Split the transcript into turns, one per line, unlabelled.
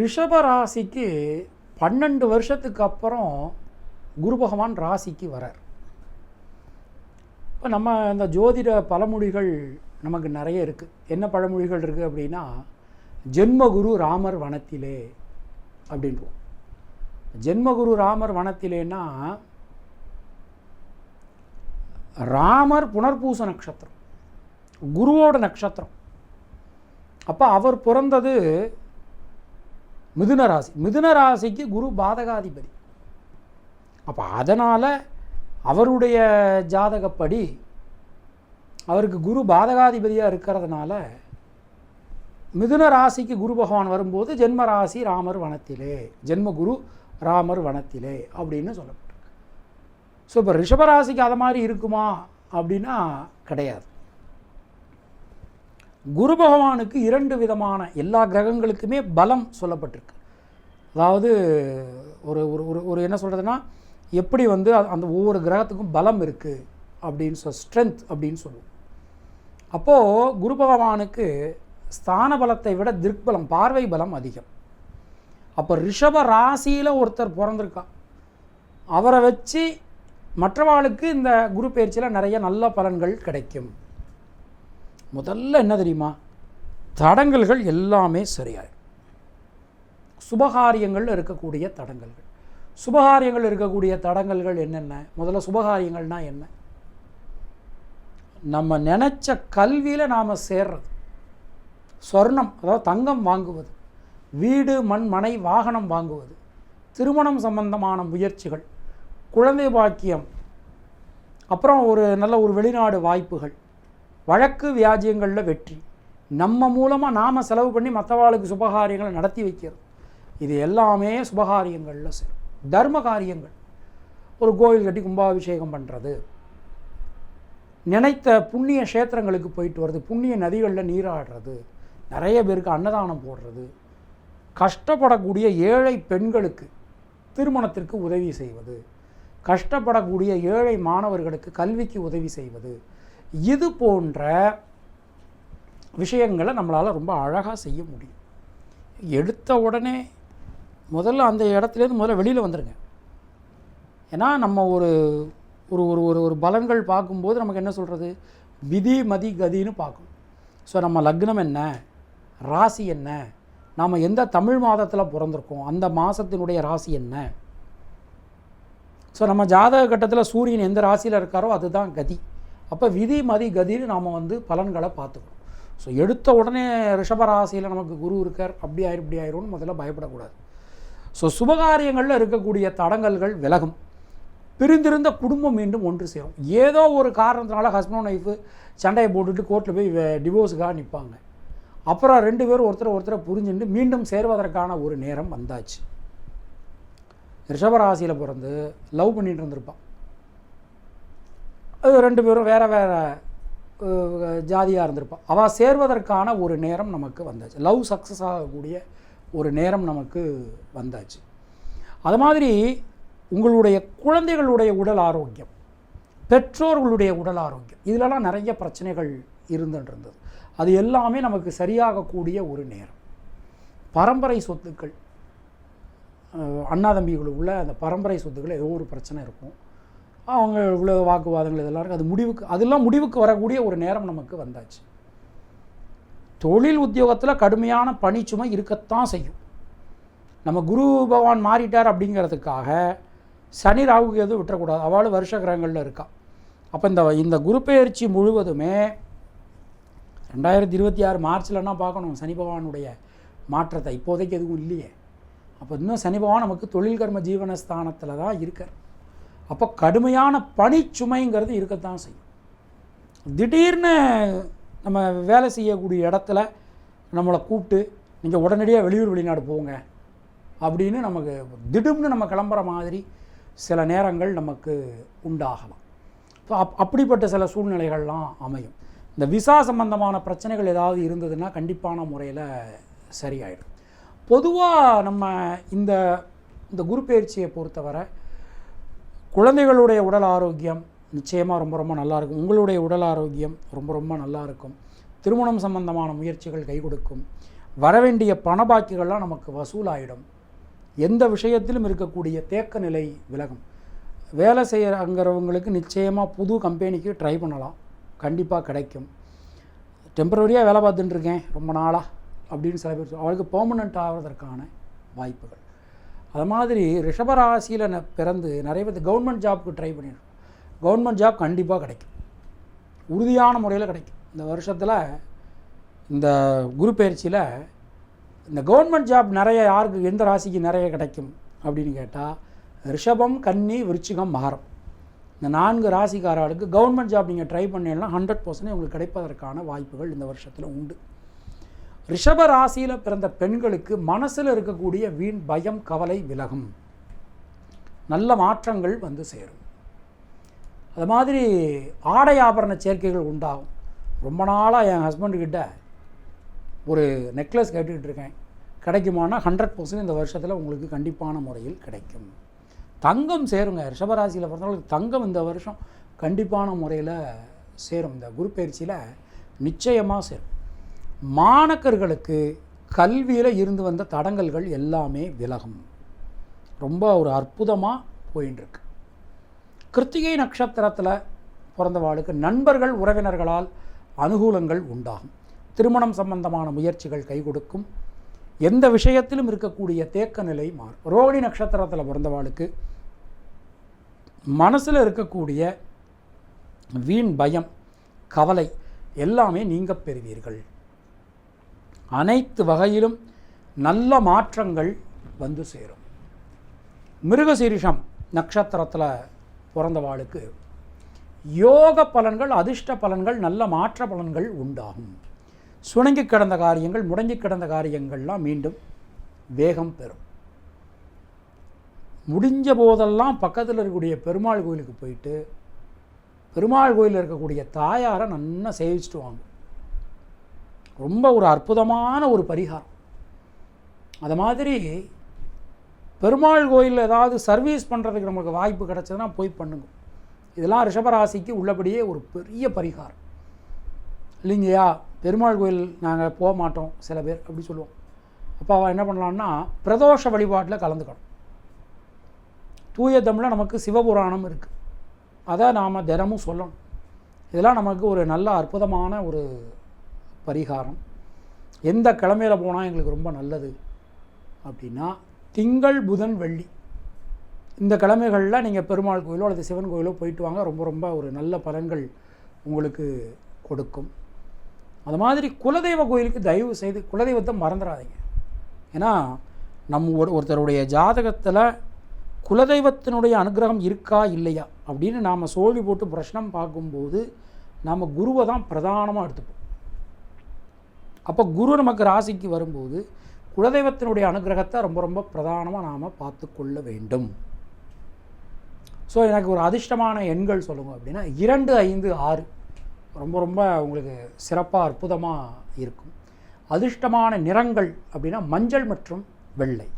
ரிஷப ராசிக்கு பன்னெண்டு வருஷத்துக்கு அப்புறம் குரு பகவான் ராசிக்கு வரார். இப்போ நம்ம இந்த ஜோதிட பழமொழிகள் நமக்கு நிறைய இருக்குது என்ன பழமொழிகள் இருக்குது அப்படின்னா ஜென்மகுரு ராமர் வனத்திலே அப்படின்றோம் ஜென்மகுரு ராமர் வனத்திலேன்னா ராமர் புனர்பூச நட்சத்திரம் குருவோட நட்சத்திரம். அப்போ அவர் பிறந்தது மிதுன ராசி. மிதுன ராசிக்கு குரு பாதகாதிபதி. அப்போ அதனால் அவருடைய ஜாதகப்படி அவருக்கு குரு பாதகாதிபதியாக இருக்கிறதுனால மிதுன ராசிக்கு குரு பகவான் வரும்போது ஜென்ம ராசி ராமர் வனத்திலே ஜென்ம குரு ராமர் வனத்திலே அப்படின்னு சொல்லப்பட்டிருக்கு. ஸோ இப்போ ரிஷபராசிக்கு அதை மாதிரி இருக்குமா அப்படின்னா கிடையாது. குரு பகவானுக்கு இரண்டு விதமான எல்லா கிரகங்களுக்குமே பலம் சொல்லப்பட்டிருக்கு. அதாவது ஒரு ஒரு ஒரு ஒரு என்ன சொல்கிறதுனா எப்படி வந்து அந்த ஒவ்வொரு கிரகத்துக்கும் பலம் இருக்குது அப்படின்னு சொல் ஸ்ட்ரென்த் அப்படின்னு சொல்லுவோம். அப்போது குரு பகவானுக்கு ஸ்தான பலத்தை விட திருக்பலம் பார்வை பலம் அதிகம். அப்போ ரிஷப ராசியில் ஒருத்தர் பிறந்திருக்கா. அவரை வச்சு மற்றவாளுக்கு இந்த குரு பயிற்சியில் நிறைய நல்ல பலன்கள் கிடைக்கும். முதல்ல என்ன தெரியுமா? தடங்கல்கள் எல்லாமே சரியாயிடும் சுபகாரியங்களில் இருக்கக்கூடிய தடங்கல்கள். சுபகாரியங்கள் இருக்கக்கூடிய தடங்கல்கள் என்னென்ன? முதல்ல சுபகாரியங்கள்னால் என்ன? நம்ம நினச்ச கல்வியில் நாம் சேர்றது. சொர்ணம் அதாவது தங்கம் வாங்குவது. வீடு மண் மனை வாகனம் வாங்குவது. திருமணம் சம்பந்தமான முயற்சிகள். குழந்தை பாக்கியம். அப்புறம் ஒரு நல்ல ஒரு வெளிநாடு வாய்ப்புகள். வழக்கு வியாஜியங்களில் வெற்றி. நம்ம மூலமாக நாம் செலவு பண்ணி மற்றவாளுக்கு சுபகாரியங்களை நடத்தி வைக்கிறது. இது எல்லாமே சுபகாரியங்களில் சேரும் தர்ம காரியங்கள். ஒரு கோயில் கட்டி கும்பாபிஷேகம் பண்ணுறது நினைத்த புண்ணிய க்ஷேத்திரங்களுக்கு போயிட்டு வர்றது. புண்ணிய நதிகளில் நீராடுறது. நிறைய பேருக்கு அன்னதானம் போடுறது. கஷ்டப்படக்கூடிய ஏழை பெண்களுக்கு திருமணத்திற்கு உதவி செய்வது. கஷ்டப்படக்கூடிய ஏழை மாணவர்களுக்கு கல்விக்கு உதவி செய்வது. இது போன்ற விஷயங்களை நம்மளால் ரொம்ப அழகாக செய்ய முடியும். எடுத்த உடனே முதல்ல அந்த இடத்துலேருந்து முதல்ல வெளியில் வந்துடுங்க ஏன்னா நம்ம ஒரு ஒரு ஒரு ஒரு ஒரு பலன்கள் பார்க்கும்போது நமக்கு என்ன சொல்கிறது விதி மதி கதின்னு பார்க்கணும் ஸோ நம்ம லக்னம் என்ன? ராசி என்ன? நாம் எந்த தமிழ் மாதத்தில் பிறந்திருக்கோம்? அந்த மாதத்தினுடைய ராசி என்ன? ஸோ நம்ம ஜாதக கட்டத்தில் சூரியன் எந்த ராசியில் இருக்காரோ அதுதான் கதி. அப்போ விதி மதி கதின்னு நாம் வந்து பலன்களை பார்த்துக்கணும். ஸோ எடுத்த உடனே ரிஷபராசியில் நமக்கு குரு இருக்கார். அப்படி ஆயிரும் இப்படி ஆயிரும்னு முதல்ல பயப்படக்கூடாது. ஸோ சுபகாரியங்களில் இருக்கக்கூடிய தடங்கல்கள் விலகும். பிரிந்திருந்த குடும்பம் மீண்டும் ஒன்று சேரும். ஏதோ ஒரு காரணத்தினால ஹஸ்பண்ட் ஒய்ஃபு சண்டையை போட்டுட்டு கோர்ட்டில் போய் டிவோர்ஸுக்காக நிற்பாங்க அப்புறம் ரெண்டு பேரும் ஒருத்தர் ஒருத்தரை புரிஞ்சுட்டு மீண்டும் சேர்வதற்கான ஒரு நேரம் வந்தாச்சு. ரிஷபராசியில் பிறந்து லவ் பண்ணிகிட்டு இருந்திருப்பான். ரெண்டு பேரும் வேறு வேற ஜாதியாக இருந்திருப்பாள் அவள் சேர்வதற்கான ஒரு நேரம் நமக்கு வந்தாச்சு. லவ் சக்ஸஸ் ஆகக்கூடிய ஒரு நேரம் நமக்கு வந்தாச்சு. அது மாதிரி உங்களுடைய குழந்தைகளுடைய உடல் ஆரோக்கியம் பெற்றோர்களுடைய உடல் ஆரோக்கியம் இதிலலாம் நிறைய பிரச்சனைகள் இருந்துட்டு இருந்தது. அது எல்லாமே நமக்கு சரியாகக்கூடிய ஒரு நேரம். பரம்பரை சொத்துக்கள் அண்ணாதம்பிகளுக்குள்ள அந்த பரம்பரை சொத்துக்கள் ஏதோ ஒரு பிரச்சனை இருக்கும். அவங்க இவ்வளோ வாக்குவாதங்கள் இதெல்லாம் இருக்குது அது முடிவுக்கு அதெல்லாம் முடிவுக்கு வரக்கூடிய ஒரு நேரம் நமக்கு வந்தாச்சு. தொழில் உத்தியோகத்தில் கடுமையான பணிச்சுமை இருக்கத்தான் செய்யும். நம்ம குரு பகவான் மாறிட்டார் அப்படிங்கிறதுக்காக சனி ராகுக்கு எதுவும் விட்டுறக்கூடாது. அவளும் வருஷ கிரகங்களில் இருக்கா. அப்போ இந்த இந்த குருப்பெயர்ச்சி முழுவதுமே ரெண்டாயிரத்தி இருபத்தி ஆறு மார்ச்லன்னா பார்க்கணும் சனி பகவானுடைய மாற்றத்தை. இப்போதைக்கு எதுவும் இல்லையே. அப்போ இன்னும் சனி பகவான் நமக்கு தொழில் கர்ம ஜீவனஸ்தானத்தில் தான் இருக்கார். அப்போ கடுமையான பணிச்சுமைங்கிறது இருக்கத்தான் செய்யும். திடீர்னு நம்ம வேலை செய்யக்கூடிய இடத்துல நம்மளை கூப்பிட்டு நீங்கள் உடனடியாக வெளியூர் வெளிநாடு போங்க. அப்படின்னு நமக்கு திடும்னு நம்ம கிளம்புற மாதிரி சில நேரங்கள் நமக்கு உண்டாகலாம். ஸோ அப் அப்படிப்பட்ட சில சூழ்நிலைகள்லாம் அமையும். இந்த விசா சம்பந்தமான பிரச்சனைகள் ஏதாவது இருந்ததுன்னா கண்டிப்பான முறையில் சரியாயிடும். பொதுவாக நம்ம இந்த இந்த குரு பயிற்சியை பொறுத்தவரை குழந்தைகளுடைய உடல் ஆரோக்கியம் நிச்சயமாக ரொம்ப ரொம்ப நல்லா இருக்கும் உங்களுடைய உடல் ஆரோக்கியம் ரொம்ப ரொம்ப நல்லா இருக்கும் திருமணம் சம்பந்தமான முயற்சிகள் கை கொடுக்கும். வரவேண்டிய பண பாக்கிகள்லாம் நமக்கு வசூலாயிடும். எந்த விஷயத்திலும் இருக்கக்கூடிய தேக்க நிலை விலகும். வேலை செய்கிறங்கிறவங்களுக்கு நிச்சயமாக புது கம்பெனிக்கு ட்ரை பண்ணலாம். கண்டிப்பாக கிடைக்கும். டெம்பரவரியாக வேலை பார்த்துட்டுருக்கேன் ரொம்ப நாளாக அப்படின்னு சில பேர் அவளுக்கு பர்மனெண்ட் ஆகிறதற்கான வாய்ப்புகள். அது மாதிரி ரிஷபராசியில் ந பிறந்து நிறைய பேர் கவர்மெண்ட் ஜாப்க்கு ட்ரை பண்ணிடணும் கவர்மெண்ட் ஜாப் கண்டிப்பாக கிடைக்கும். உறுதியான முறையில் கிடைக்கும். இந்த வருஷத்தில் இந்த குரு பயிற்சியில் இந்த கவர்மெண்ட் ஜாப் நிறைய யாருக்கு எந்த ராசிக்கு நிறைய கிடைக்கும் அப்படின்னு கேட்டால் ரிஷபம் கன்னி விருச்சிகம் மகரம். இந்த நான்கு ராசிக்காரர்களுக்கு கவர்மெண்ட் ஜாப் நீங்கள் ட்ரை பண்ணீங்கன்னா ஹண்ட்ரட் பர்சன்ட் உங்களுக்கு கிடைப்பதற்கான வாய்ப்புகள் இந்த வருஷத்தில் உண்டு. ரிஷப ராசியில் பிறந்த பெண்களுக்கு மனசில் இருக்கக்கூடிய வீண் பயம் கவலை விலகும். நல்ல மாற்றங்கள் வந்து சேரும். அது மாதிரி ஆடை ஆபரண சேர்க்கைகள் உண்டாகும். ரொம்ப நாளாக என் ஹஸ்பண்டுக்கிட்ட ஒரு நெக்லஸ் கேட்டுக்கிட்டு இருக்கேன். கிடைக்குமானா ஹண்ட்ரட் பர்சன்ட் இந்த வருஷத்தில் உங்களுக்கு கண்டிப்பான முறையில் கிடைக்கும். தங்கம் சேருங்க. ரிஷபராசியில் பிறந்தவங்களுக்கு தங்கம் இந்த வருஷம் கண்டிப்பான முறையில் சேரும். இந்த குரு பயிற்சியில் நிச்சயமாக சேரும். மாணக்கர்களுக்கு கல்வியில் இருந்து வந்த தடங்கல்கள் எல்லாமே விலகும். ரொம்ப ஒரு அற்புதமாக போயின்னு கிருத்திகை நட்சத்திரத்தில் பிறந்தவாளுக்கு நண்பர்கள் உறவினர்களால் அனுகூலங்கள் உண்டாகும். திருமணம் சம்பந்தமான முயற்சிகள் கை கொடுக்கும். எந்த விஷயத்திலும் இருக்கக்கூடிய தேக்க நிலை மாறும். ரோகிணி நட்சத்திரத்தில் பிறந்தவாளுக்கு மனசில் இருக்கக்கூடிய வீண் பயம் கவலை எல்லாமே நீங்க பெறுவீர்கள். அனைத்து வகையிலும் நல்ல மாற்றங்கள் வந்து சேரும். மிருகசீரிஷம் நட்சத்திரத்தில் பிறந்தவாளுக்கு யோக பலன்கள் அதிர்ஷ்ட பலன்கள் நல்ல மாற்ற பலன்கள் உண்டாகும். சுணங்கி கிடந்த காரியங்கள் முடங்கி கிடந்த காரியங்கள்லாம் மீண்டும் வேகம் பெறும். முடிஞ்ச போதெல்லாம் பக்கத்தில் இருக்கக்கூடிய பெருமாள் கோயிலுக்கு போயிட்டு பெருமாள் கோயிலில் இருக்கக்கூடிய தாயாரை நல்லா சேவிச்சுட்டு வாங்க ரொம்ப ஒரு அற்புதமான ஒரு பரிகாரம். அது மாதிரி பெருமாள் கோயிலில் ஏதாவது சர்வீஸ் பண்ணுறதுக்கு நமக்கு வாய்ப்பு கிடச்சதுன்னா போய் பண்ணுங்க. இதெல்லாம் ரிஷபராசிக்கு உள்ளபடியே ஒரு பெரிய பரிகாரம். இல்லைங்கய்யா பெருமாள் கோயில் நாங்கள் போக மாட்டோம் சில பேர் அப்படி சொல்லுவோம். அப்போ அவள் என்ன பண்ணலான்னா பிரதோஷ வழிபாட்டில் கலந்துக்கணும். தூய தமிழில் நமக்கு சிவபுராணம் இருக்குது அதை நாம் தினமும் சொல்லணும். இதெல்லாம் நமக்கு ஒரு நல்ல அற்புதமான ஒரு பரிகாரம். எந்த கிழமையில் போனால் எங்களுக்கு ரொம்ப நல்லது? அப்படின்னா திங்கள் புதன் வெள்ளி. இந்த கிழமைகளில் நீங்கள் பெருமாள் கோயிலோ அல்லது சிவன் கோயிலோ போயிட்டு வாங்க. ரொம்ப ரொம்ப ஒரு நல்ல பலன்கள் உங்களுக்கு கொடுக்கும். அது மாதிரி குலதெய்வ கோயிலுக்கு தயவு செய்து குலதெய்வத்தை மறந்துடாதீங்க. ஏன்னா நம்ம ஒரு ஒருத்தருடைய ஜாதகத்தில் குலதெய்வத்தினுடைய அனுகிரகம் இருக்கா இல்லையா அப்படின்னு நாம் சோழி போட்டு பிரஷ்னம் பார்க்கும்போது நாம் குருவை தான் பிரதானமாக எடுத்துப்போம். அப்போ குரு நமக்கு ராசிக்கு வரும்போது குலதெய்வத்தினுடைய அனுகிரகத்தை ரொம்ப ரொம்ப பிரதானமாக நாம் பார்த்து கொள்ள வேண்டும். ஸோ எனக்கு ஒரு அதிர்ஷ்டமான எண்கள் சொல்லுங்க அப்படின்னா இரண்டு ஐந்து ஆறு. ரொம்ப ரொம்ப உங்களுக்கு சிறப்பாக அற்புதமாக இருக்கும். அதிர்ஷ்டமான நிறங்கள் அப்படின்னா மஞ்சள் மற்றும் வெள்ளை.